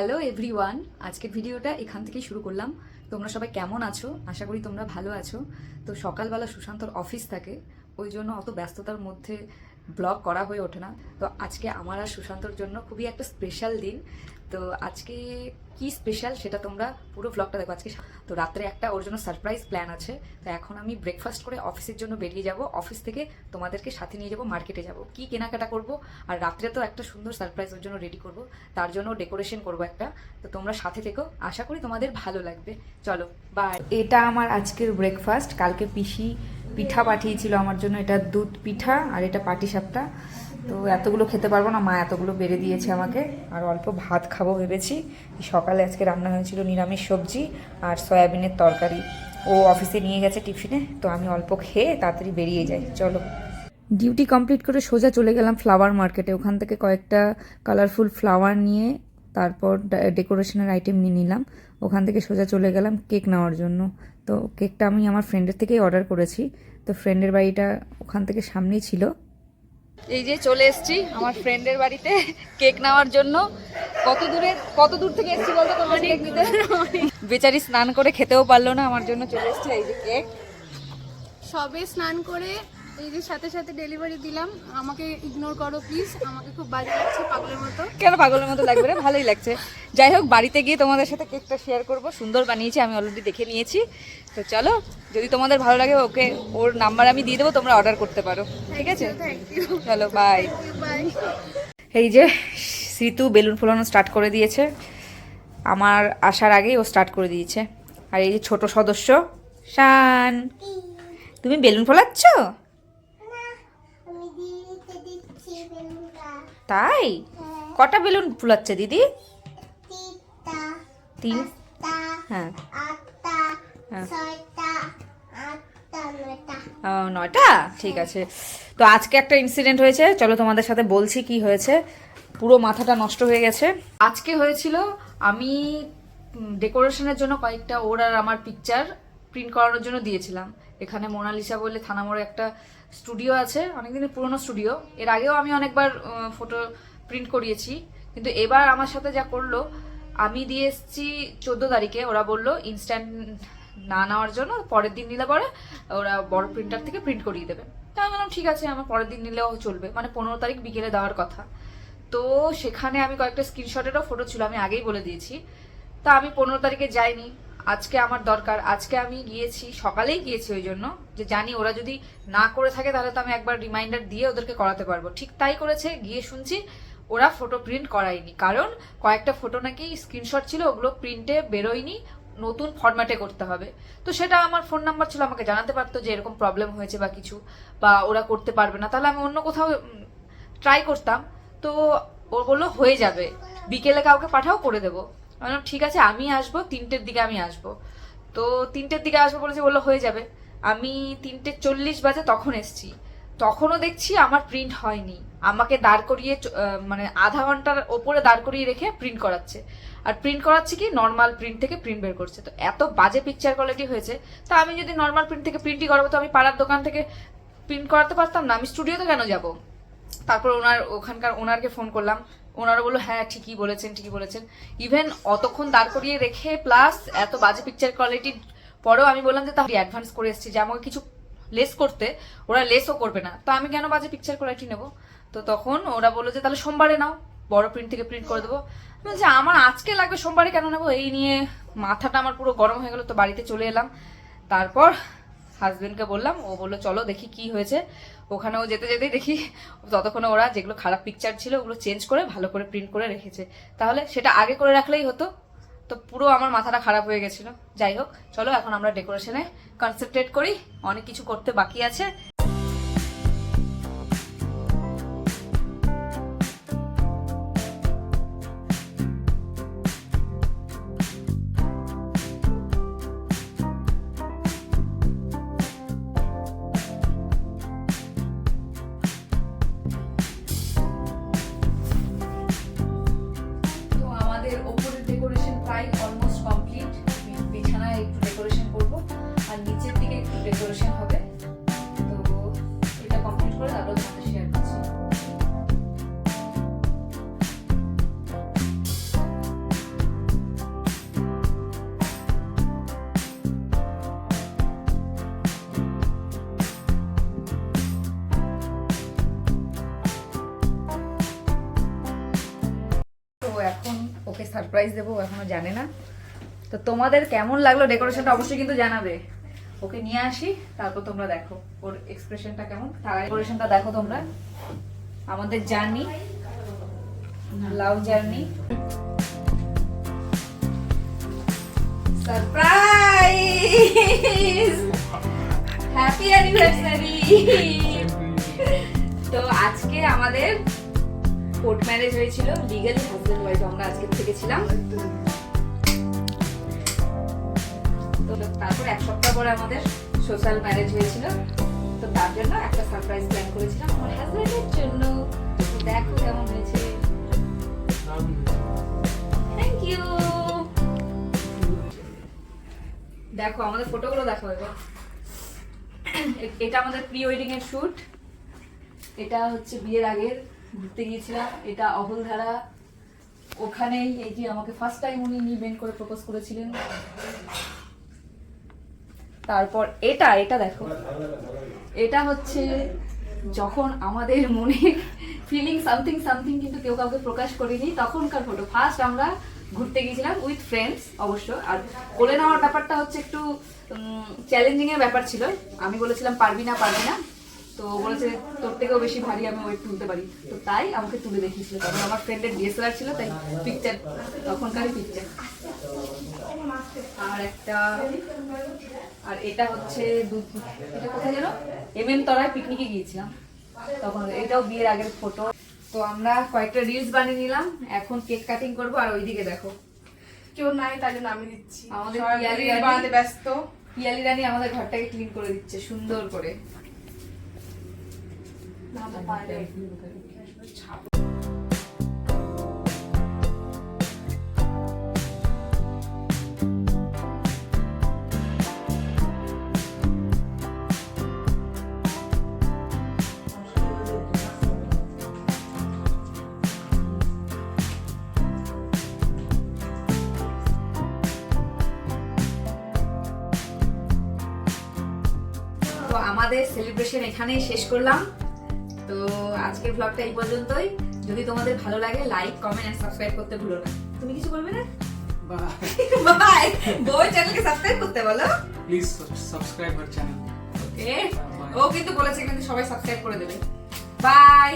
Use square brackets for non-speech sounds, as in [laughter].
Hello everyone আজকের ভিডিওটা এখান থেকেই শুরু করলাম। তোমরা সবাই কেমন আছো? আশা করি তোমরা ভালো আছো। তো সকালবেলা সুশান্তর অফিস থাকে। ওই জন্য অত ব্যস্ততার মধ্যে ব্লগ করা হয়ে ওঠে না। তো আজকে আমার আর সুশান্তর জন্য খুবই একটা স্পেশাল দিন। তো আজকে কি স্পেশাল সেটা তোমরা পুরো ব্লগটা দেখো। আজকে তো রাত্রে একটা ওর জন্য সারপ্রাইজ প্ল্যান আছে। তো এখন আমি ব্রেকফাস্ট করে অফিসের জন্য বেরিয়ে যাব। অফিস থেকে তোমাদেরকে সাথে নিয়ে যাব মার্কেটে যাব। কি কেনাকাটা করব? আর রাত্রে তো একটা সুন্দর সারপ্রাইজ ওর জন্য রেডি করব। তার জন্য ডেকোরেশন করব একটা। তো তোমরা সাথে থেকো। আশা করি তোমাদের ভালো লাগবে। চলো বাই এটা আমার আজকের ব্রেকফাস্ট কালকে পিসি পিঠা পাঠিয়েছিল আমার জন্য। এটা দুধ পিঠা আর এটা পাটিসাপটা। তো এতগুলো খেতে পারব না, মা এতগুলো বেড়ে দিয়েছে আমাকে। আর অল্প ভাত খাব ভেবেছি। সকালে আজকে রান্না হয়েছিল নিরামিষ সবজি আর সয়াবিনের তরকারি। ও অফিসে নিয়ে গেছে টিফিনে, তো আমি অল্প খেয়ে তাড়াতাড়ি বেরিয়ে যাই। চলো। ডিউটি কমপ্লিট করে সোজা চলে গেলাম ফ্লাওয়ার মার্কেটে। ওখান থেকে কয়েকটা কালারফুল ফ্লাওয়ার নিয়ে তারপর ডেকোরেশনের আইটেম নিয়ে নিলাম। ওখান থেকে সোজা চলে গেলাম কেক নেওয়ার জন্য। তো কেকটা আমি আমার ফ্রেন্ডের থেকেই অর্ডার করেছি। তো ফ্রেন্ডের বাড়িটা ওখান থেকে সামনেই ছিল। এই যে চলে এসেছি আমার ফ্রেন্ডের বাড়িতে কেক নেওয়ার জন্য। কত দূরে কত দূর থেকে এসেছি বলতো তোমার কেক নিতে? বেচারি স্নান করে খেতেও পারল না আমার জন্য চলে এসছে এই যে কেক। সবে স্নান করে এই যে সাথে সাথে ডেলিভারি দিলাম আমাকে ইগনোর করো প্লিজ আমাকে খুব বাজে লাগছে পাগলের মতো। কেন পাগলের মতো লাগবে রে? ভালোই লাগছে। যাই হোক বাড়িতে গিয়ে তোমাদের সাথে কেকটা শেয়ার করব। সুন্দর বানিয়েছি আমি অলরেডি দেখে নিয়েছি। তো চলো যদি তোমাদের ভালো লাগে ওকে ওর নাম্বার আমি দিয়ে দেবো তোমরা অর্ডার করতে পারো। ঠিক আছে? চলো বাই বাই এই যে সিতু বেলুন ফোলানো স্টার্ট করে দিয়েছে। আমার আসার আগেই ও স্টার্ট করে দিয়েছে। আর এই যে ছোট সদস্য শান তুমি বেলুন ফোলাচ্ছ আমি দিদিকে দিচ্ছি বেলুনটা তাই? কটা বেলুন ফুলাচ্ছে দিদি? তিন? হ্যাঁ। হ্যাঁ। নয়টা। ঠিক আছে। তো আজকে একটা ইনসিডেন্ট হয়েছে। চলো তোমাদের সাথে বলছি কি হয়েছে। পুরো মাথাটা নষ্ট হয়ে গেছে। আজকে হয়েছিল আমি ডেকোরেশনের জন্য কয়েকটা ওর আর আমার পিকচার প্রিন্ট করানোর জন্য দিয়েছিলাম। এখানে মোনালিসা বলে থানামোড়ে একটা স্টুডিও আছে, অনেকদিনের পুরনো স্টুডিও। এর আগেও আমি অনেকবার ফটো প্রিন্ট করিয়েছি। কিন্তু এবার আমার সাথে যা করল, আমি দিয়ে এসেছি চোদ্দ তারিখে। ওরা বলল ইনস্ট্যান্ট না নেওয়ার জন্য, পরের দিন নিলে পরে ওরা বড় প্রিন্টার থেকে প্রিন্ট করিয়ে দেবে। তা আমি বললাম, ঠিক আছে, আমার পরের দিন নিলেও চলবে। মানে পনেরো তারিখ বিকেলে দেওয়ার কথা। তো সেখানে আমি কয়েকটা স্ক্রিনশটেরও ফটো ছিল, আমি আগেই বলে দিয়েছি। তা আমি পনেরো তারিখে যাইনি। আজকে আমার দরকার, আজকে আমি গিয়েছি, সকালেই গিয়েছি ওই জন্য, যে জানি ওরা যদি না করে থাকে তাহলে তো আমি একবার রিমাইন্ডার দিয়ে ওদেরকে করাতে পারব। ঠিক তাই করেছে, গিয়ে শুনছি ওরা ফটো প্রিন্ট করায়নি। কারণ কয়েকটা ফটো নাকি স্ক্রিনশট ছিল, ওগুলো প্রিন্টে বেরোয়নি, নতুন ফরম্যাটে করতে হবে। তো সেটা আমার ফোন নাম্বার ছিল, আমাকে জানাতে পারতো যে এরকম প্রবলেম হয়েছে বা কিছু, বা ওরা করতে পারবে না। তাহলে আমি অন্য কোথাও ট্রাই করতাম। তো ও বলল হয়ে যাবে। বিকেলে কাউকে পাঠাও, করে দেবো। বললাম, ঠিক আছে, আমি আসব, তিনটের দিকে আমি আসব। তো তিনটের দিকে আসব বলেছে, বলল, হয়ে যাবে। আমি তিনটে চল্লিশ বাজে তখন এসছি। তখনও দেখছি আমার প্রিন্ট হয়নি। আমাকে দাঁড় করিয়ে মানে আধা ঘণ্টার ওপরে দাঁড় করিয়ে রেখে প্রিন্ট করাচ্ছে। আর প্রিন্ট করাচ্ছে কি? নর্মাল প্রিন্ট থেকে প্রিন্ট বের করছে। তো এত বাজে পিকচার কোয়ালিটি হয়েছে। তা আমি যদি নর্মাল প্রিন্ট থেকে প্রিন্টই করাবো, তো আমি পাড়ার দোকান থেকে প্রিন্ট করাতে পারতাম না। আমি স্টুডিওতে কেন যাব? তারপর ওনার, ওখানকার ওনারকে ফোন করলাম। ওনারা বলল হ্যাঁ ঠিকই বলেছেন ঠিকই বলেছেন। ইভেন অতক্ষণ দাঁড় করিয়ে রেখে প্লাস এত বাজে পিকচার কোয়ালিটির পরেও আমি বললাম যে তাহলে অ্যাডভান্স করে এসেছি, যে আমাকে কিছু লেস করতে, ওরা লেসও করবে না। তো আমি কেন বাজে পিকচার কোয়ালিটি নেব? তো তখন ওরা বলল যে, তাহলে সোমবারে নাও, বড় প্রিন্ট থেকে প্রিন্ট করে দেবো। বলছি, আমার আজকে লাগবে, সোমবারে কেন নেব? এই নিয়ে মাথাটা আমার পুরো গরম হয়ে গেলো, তো বাড়িতে চলে এলাম। তারপর হাজবেন্ডকে বললাম, ও বলল, চলো দেখি কি হয়েছে। ওখানেও যেতে যেতেই দেখি ততক্ষণে ওরা যেগুলো খারাপ পিকচার ছিল ওগুলো চেঞ্জ করে ভালো করে প্রিন্ট করে রেখেছে। তাহলে সেটা আগে করে রাখলেই হতো। তো পুরো আমার মাথাটা খারাপ হয়ে গেছিল। যাই হোক, চলো এখন আমরা ডেকোরেশনে কনসেন্ট্রেট করি। অনেক কিছু করতে বাকি আছে। ডেকোরেশন হবে। তো এটা কমপ্লিট করে তারপর সাথে শেয়ার করছি। এখন ওকে সারপ্রাইজ দেবো এখনও জানে না। তো তোমাদের কেমন লাগল ডেকোরেশনটা অবশ্যই কিন্তু জানাবে। ওকে নিয়ে আসি, তারপর তোমরা দেখো ওর এক্সপ্রেশনটা কেমন। তার দেখো তোমরা। আমাদের journey love journey surprise happy anniversary তো আজকে আমাদের কোর্ট ম্যারেজ হয়েছিল লিগালি হাজবেন্ড ওয়াইফ আমরা আজকে থেকে ছিলাম। তো তারপর এক সপ্তাহ পরে আমাদের সোশ্যাল ম্যারেজ হয়েছিল। তো তার জন্য একটা সারপ্রাইজ প্ল্যান করেছিলাম আমার হাজবেন্ডের জন্য। দেখো কেমন হয়েছে। থ্যাংক ইউ দেখো, আমাদের ফটোগুলো দেখো এবার। এটা আমাদের প্রি ওয়েডিং এর শুট এটা হচ্ছে বিয়ের আগের, ঘুরতে গিয়েছিলাম। এটা অহলধারা। ওখানেই এই যে আমাকে ফার্স্ট টাইম উনি নিবেন করে প্রপোজ করেছিলেন। তারপর এটা এটা দেখো। এটা হচ্ছে যখন আমাদের মনে ফিলিং সামথিং সামথিং কিন্তু কেউ কাউকে প্রকাশ করিনি, তখনকার ফটো ফার্স্ট আমরা ঘুরতে গিয়েছিলাম উইথ ফ্রেন্ডস অবশ্য। আর কোলে নেওয়ার ব্যাপারটা হচ্ছে একটু চ্যালেঞ্জিং এর ব্যাপার ছিল। আমি বলেছিলাম, পারবি না পারবি না। তো বলেছে তোর থেকেও বেশি ভারী আমি ওয়েট তুলতে পারি। তো তাই আমাকে তুলে দেখিয়েছিল। তখন আমার ফ্রেন্ডের ডিএসএলআর ছিল তাই পিকচার তখনকারই পিকচার আর একটা আর এটা হচ্ছে দু- এটা কোথায় যেন? এম এম তলায় পিকনিকে গিয়েছিলাম। তখন এটাও বিয়ের আগের ফটো তো আমরা কয়েকটা রিলস বানিয়ে নিলাম। এখন কেক কাটিং করব আর ওইদিকে দেখো। কেউ নাই তাই জন্য আমি দিচ্ছি আমাদের পিয়ালি বানাতে ব্যস্ত। পিয়ালি রানী আমাদের ঘরটাকে ক্লিন করে দিচ্ছে সুন্দর করে। আমাদের সেলিব্রেশন এখানেই শেষ করলাম। তো আজকের ব্লগটা এই পর্যন্তই। যদি তোমাদের ভালো লাগে লাইক কমেন্ট এন্ড সাবস্ক্রাইব করতে ভুলো না। তুমি কিছু বলবে না? বাই। [laughs] বই চ্যানেলকে সাবস্ক্রাইব করতে বলো। Please subscribe our channel okay ও কিন্তু বলেছে কিন্তু সবাই সাবস্ক্রাইব করে দেবে। বাই